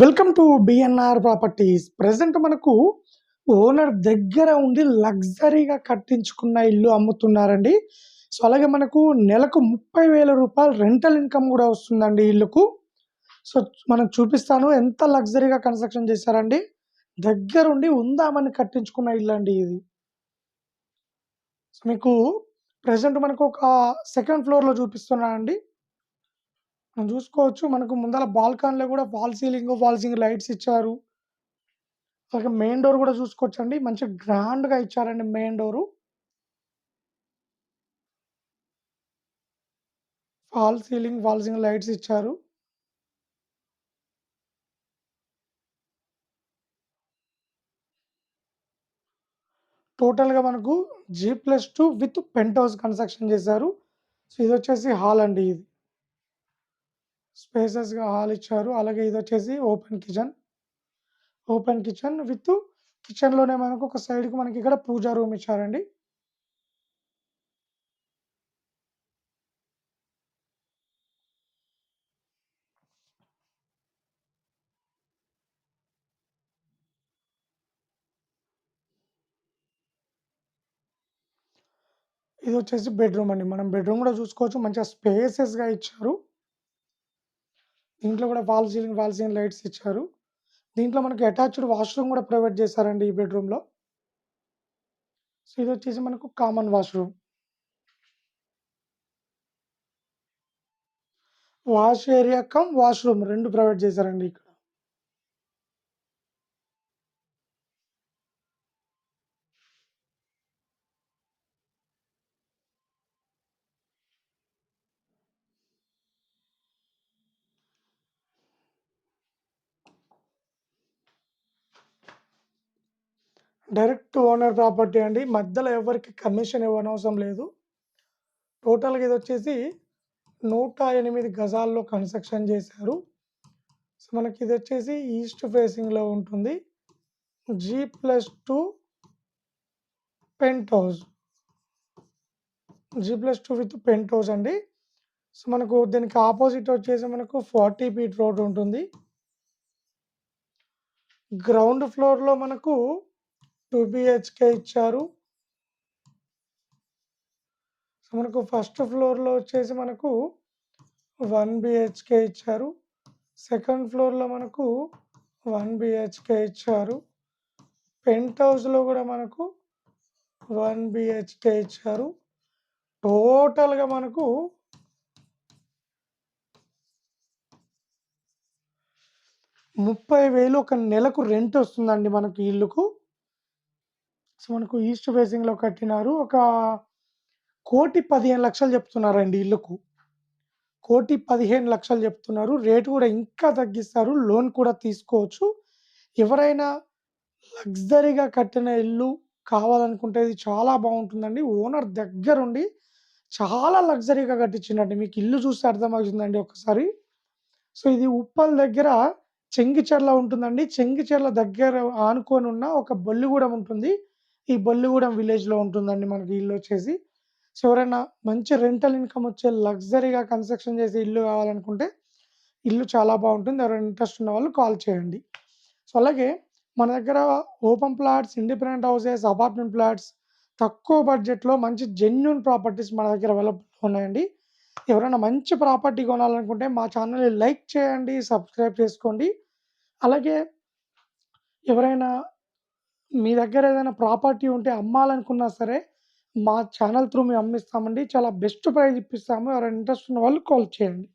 Welcome to BNR properties. Present మనకు owner దగ్గర ఉండి లగ్జరీగా కట్టించుకున్న ఇల్లు అమ్ముతున్నారండి. సో అలాగే మనకు నెలకు ముప్పై వేల రూపాయలు రెంటల్ ఇన్కమ్ కూడా వస్తుందండి ఇల్లుకు. సో మనం చూపిస్తాను ఎంత లగ్జరీగా కన్స్ట్రక్షన్ చేశారండి. దగ్గరుండి ఉందామని కట్టించుకున్న ఇల్లు అండి ఇది. సో మీకు ప్రజెంట్ మనకు ఒక సెకండ్ ఫ్లోర్లో చూపిస్తున్నానండి. మనం చూసుకోవచ్చు. మనకు ముందర బాల్కాన్లో కూడా fall ceiling fall ceiling lights ఇచ్చారు. అలాగే మెయిన్ డోర్ కూడా చూసుకోవచ్చండి. మంచి గ్రాండ్గా ఇచ్చారండి main door. Fall ceiling fall ceiling lights ఇచ్చారు. టోటల్గా మనకు G plus two with penthouse construction చేశారు. సో ఇది వచ్చేసి హాల్ అండి ఇది. స్పేసెస్గా హాల్ ఇచ్చారు. అలాగే ఇది వచ్చేసి open kitchen. Open kitchen with కిచెన్లోనే మనకు ఒక సైడ్కి మనకి ఇక్కడ పూజా రూమ్ ఇచ్చారండి. ఇది వచ్చేసి బెడ్రూమ్ అండి. మనం బెడ్రూమ్ కూడా చూసుకోవచ్చు. మంచిగా స్పేసెస్గా ఇచ్చారు. దీంట్లో కూడా wall ceiling wall ceiling lights ఇచ్చారు. దీంట్లో మనకి అటాచ్డ్ వాష్రూమ్ కూడా ప్రొవైడ్ చేశారండి ఈ బెడ్రూమ్లో. సో ఇది వచ్చేసి మనకు common washroom. Wash area cum washroom రెండు ప్రొవైడ్ చేశారండి ఇక్కడ. డైరెక్ట్ ఓనర్ ప్రాపర్టీ అండి. మధ్యలో ఎవరికి కమిషన్ ఇవ్వనవసరం లేదు. టోటల్గా ఇది వచ్చేసి నూట ఎనిమిది గజాల్లో కన్స్ట్రక్షన్ చేశారు. సో మనకి ఇది వచ్చేసి ఈస్ట్ ఫేసింగ్లో ఉంటుంది. G plus two penthouse. G plus two with penthouse అండి. సో మనకు దీనికి ఆపోజిట్ వచ్చేసి మనకు ఫార్టీ ఫీట్ రోడ్ ఉంటుంది. గ్రౌండ్ ఫ్లోర్లో మనకు టూ బిహెచ్కే ఇచ్చారు. సో మనకు ఫస్ట్ ఫ్లోర్లో వచ్చేసి మనకు వన్ బిహెచ్కే ఇచ్చారు. సెకండ్ ఫ్లోర్లో మనకు వన్ బిహెచ్కే ఇచ్చారు. పెంట్ హౌస్లో కూడా మనకు వన్ బిహెచ్కే ఇచ్చారు. టోటల్గా మనకు ముప్పై వేలు ఒక నెలకు రెంట్ వస్తుందండి మనకు ఇల్లుకు. సో మనకు ఈస్ట్ ఫేసింగ్లో కట్టినారు. ఒక కోటి పదిహేను లక్షలు చెప్తున్నారండి ఇల్లుకు. కోటి పదిహేను లక్షలు చెప్తున్నారు. రేటు కూడా ఇంకా తగ్గిస్తారు. లోన్ కూడా తీసుకోవచ్చు. ఎవరైనా లగ్జరీగా కట్టిన ఇల్లు కావాలనుకుంటే ఇది చాలా బాగుంటుందండి. ఓనర్ దగ్గరుండి చాలా లగ్జరీగా కట్టించిందండి మీకు ఇల్లు చూస్తే అర్థమవుతుందండి ఒకసారి. సో ఇది ఉప్పల్ దగ్గర చెంగిచెర్ల ఉంటుందండి. చెంగిచెర్ల దగ్గర ఆనుకొని ఉన్న ఒక బొల్లిగూడెం ఉంటుంది. ఈ బొల్లిగూడెం విలేజ్లో ఉంటుందండి మనకి ఇల్లు వచ్చేసి. సో ఎవరైనా మంచి రెంటల్ ఇన్కమ్ వచ్చే లగ్జరీగా కన్స్ట్రక్షన్ చేసే ఇల్లు కావాలనుకుంటే ఇల్లు చాలా బాగుంటుంది. ఎవరైనా ఇంట్రెస్ట్ ఉన్న వాళ్ళు కాల్ చేయండి. సో అలాగే మన దగ్గర open plots independent houses apartment plots తక్కువ బడ్జెట్లో మంచి జెన్యున్ ప్రాపర్టీస్ మన దగ్గర అవైలబుల్ ఉన్నాయండి. ఎవరైనా మంచి ప్రాపర్టీ కొనాలనుకుంటే మా ఛానల్ని లైక్ చేయండి సబ్స్క్రైబ్ చేసుకోండి. అలాగే ఎవరైనా మీ దగ్గర ఏదైనా ప్రాపర్టీ ఉంటే అమ్మాలనుకున్నా సరే మా ఛానల్ త్రూ మేము అమ్మిస్తామండి. చాలా బెస్ట్ ప్రైజ్ ఇప్పిస్తాము. ఎవరైనా ఇంట్రెస్ట్ ఉన్న వాళ్ళు కాల్ చేయండి.